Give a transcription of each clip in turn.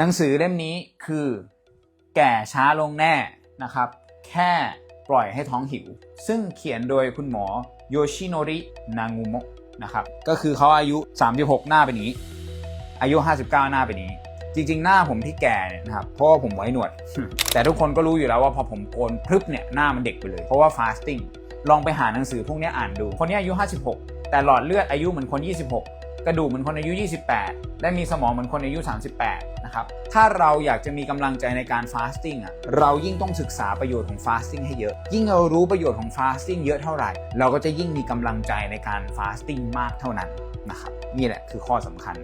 หนังสือเล่มนี้คือแก่ช้าลงแน่นะครับ แค่ปล่อยให้ท้องหิว ซึ่งเขียนโดยคุณหมอโยชิโนรินางูโมะนะครับ ก็คือเขาอายุ 36 หน้าเป็นอย่างนี้ อายุ 59 หน้าเป็นอย่างนี้ จริง ๆ หน้าผมที่แก่เนี่ยนะครับเพราะว่าผมไว้หนวด แต่ทุกคนก็รู้อยู่แล้วว่าพอผมโกนพรึบเนี่ยหน้ามันเด็กไปเลย เพราะว่าฟาสติ้งลองไปหาหนังสือพวกนี้อ่านดู คนนี้อายุ 56 แต่หลอดเลือดอายุเหมือนคน 26 กระดูกเหมือนคนอายุ 28 และมีสมองเหมือนคนอายุ 38 นะครับ ถ้าเราอยากจะมีกำลังใจในการฟาสติ้งอะ เรายิ่งต้องศึกษาประโยชน์ของฟาสติ้งให้เยอะ ยิ่งเรารู้ประโยชน์ของฟาสติ้งเยอะเท่าไหร่ เราก็จะยิ่งมีกำลังใจในการฟาสติ้งมากเท่านั้นนะครับนี่แหละคือข้อสำคัญ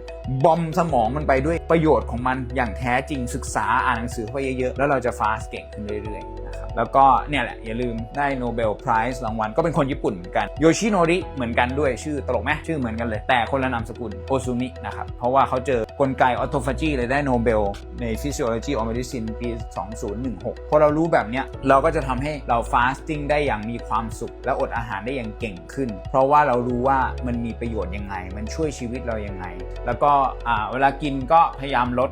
บอมสมองมันไปด้วยประโยชน์ของมันอย่างแท้จริงศึกษาอ่านหนังสือไปเยอะๆแล้วเราจะฟาสเก่งขึ้นเรื่อยๆ แล้วก็เนี่ยแหละอย่าลืมได้โนเบลไพรส์รางวัลก็เป็นคนญี่ปุ่นเหมือนกันโยชิโนริเหมือนกันด้วยชื่อตลกไหมชื่อเหมือนกันเลย แต่คนละนามสกุลโอซุมินะครับ เพราะว่าเขาเจอกลไกออโตฟาจีเลยได้โนเบลใน Physiology of Medicine ปี 2016 พอเรารู้แบบเนี้ยเราก็จะทำให้เราฟาสติ้งได้อย่างมีความสุข และอดอาหารได้อย่างเก่งขึ้น เพราะว่าเรารู้ว่ามันมีประโยชน์ยังไง มันช่วยชีวิตเรายังไง แล้วก็อ่าเวลากินก็พยายามลด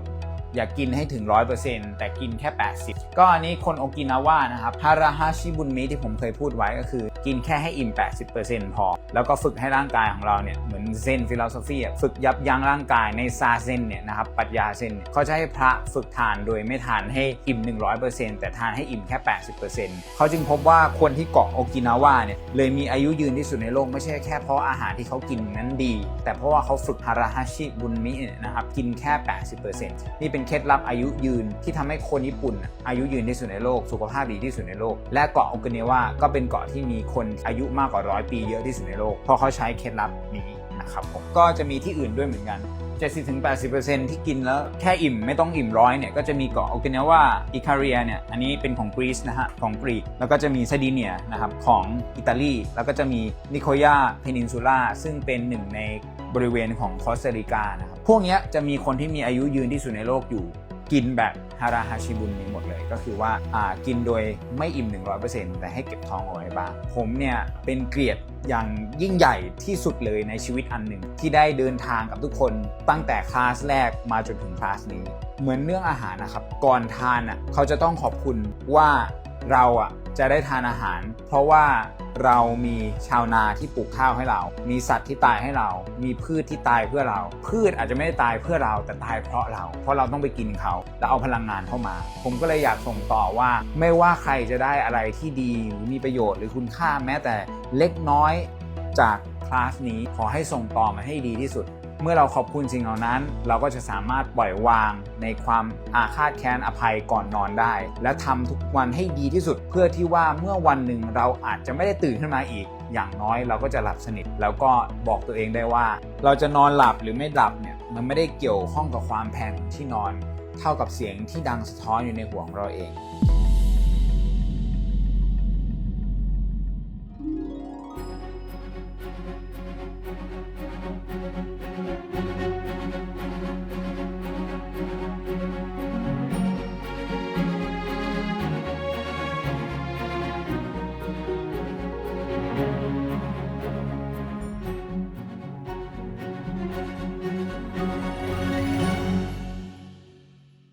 อย่ากกินให้ถึง 100%แต่กินแค่ 80 ก็อันนี้คนโอกินาว่านะครับฮาราฮาชิบุนมิที่ผมเคยพูดไว้ก็คือ กินแค่ให้อิ่ม 80%พอ แล้วก็ฝึกให้ร่างกายของเราเนี่ยเหมือนเซนฟิโลโซฟีฝึกยับยั้งร่างกายในซาเซนเนี่ยนะครับปรัชญาเซนเนี่ยเขาจะให้พระฝึกทานโดยไม่ทานให้อิ่ม 100%แต่ทานให้อิ่มแค่ 80%เขาจึงพบว่าคนที่เกาะโอกินาว่าเนี่ยเลยมีอายุยืนที่สุดในโลกไม่ใช่แค่เพราะอาหารที่เขากินนั้นดี แต่เพราะว่าเขาฝึกฮาราฮาชิบุนมินะครับกินแค่ 80%นี่เป็นเคล็ดลับอายุยืนที่ทำให้คนญี่ปุ่น อายุยืนที่สุดในโลก สุขภาพดีที่สุดในโลก และเกาะโอกินาวาก็เป็นเกาะที่มีคนอายุมากกว่าร้อยปีเยอะที่สุดในโลกเพราะเขาใช้เคล็ดลับนี้นะครับผมก็จะมีที่อื่นด้วยเหมือนกัน70-80%ที่กินแล้วแค่อิ่มไม่ต้องอิ่มร้อยเนี่ยก็จะมีเกาะโอกินาวาอิคาเรียเนี่ยอันนี้เป็นของกรีซนะฮะของกรีกแล้วก็จะมีซาดิเนียนะครับของอิตาลีแล้วก็จะมีนิโคยาเพนินซูล่าซึ่งเป็นหนึ่งในบริเวณของคอสตาริกานะครับ พวกนี้จะมีคนที่มีอายุยืนที่สุดในโลกอยู่ กินแบบฮาราฮาชิบุนนี้หมดเลย ก็คือว่าอ่ากินโดยไม่อิ่ม 100%แต่ให้เก็บท้องเอาไว้บ้างผมเนี่ยเป็นเกลียรติอย่างยิ่งใหญ่ที่สุดเลยในชีวิตอันหนึ่ง ที่ได้เดินทางกับทุกคนตั้งแต่คลาสแรกมาจนถึงคลาสนี้ เหมือนเรื่องอาหารนะครับ ก่อนทานอะเขาจะต้องขอบคุณว่าเราอะ จะได้ทานอาหาร เพราะว่าเรามีชาวนาที่ปลูกข้าวให้เรา มีสัตว์ที่ตายให้เรา มีพืชที่ตายเพื่อเรา พืชอาจจะไม่ได้ตายเพื่อเราแต่ตายเพราะเรา เพราะเราต้องไปกินเขา แล้วเอาพลังงานเข้ามา ผมก็เลยอยากส่งต่อว่า ไม่ว่าใครจะได้อะไรที่ดีหรือมีประโยชน์หรือคุณค่าแม้แต่เล็กน้อยจากคลาสนี้ขอให้ส่งต่อมาให้ดีที่สุด เมื่อเราขอบคุณสิ่งเหล่านั้น เราก็จะสามารถปล่อยวางในความอาฆาตแค้นอภัยก่อนนอนได้ และทำทุกวันให้ดีที่สุด เพื่อที่ว่าเมื่อวันหนึ่งเราอาจจะไม่ได้ตื่นขึ้นมาอีก อย่างน้อยเราก็จะหลับสนิท แล้วก็บอกตัวเองได้ว่า เราจะนอนหลับหรือไม่หลับเนี่ยมันไม่ได้เกี่ยวข้องกับความแพงของที่นอน เท่ากับเสียงที่ดังสะท้อนอยู่ในหัวของเราเอง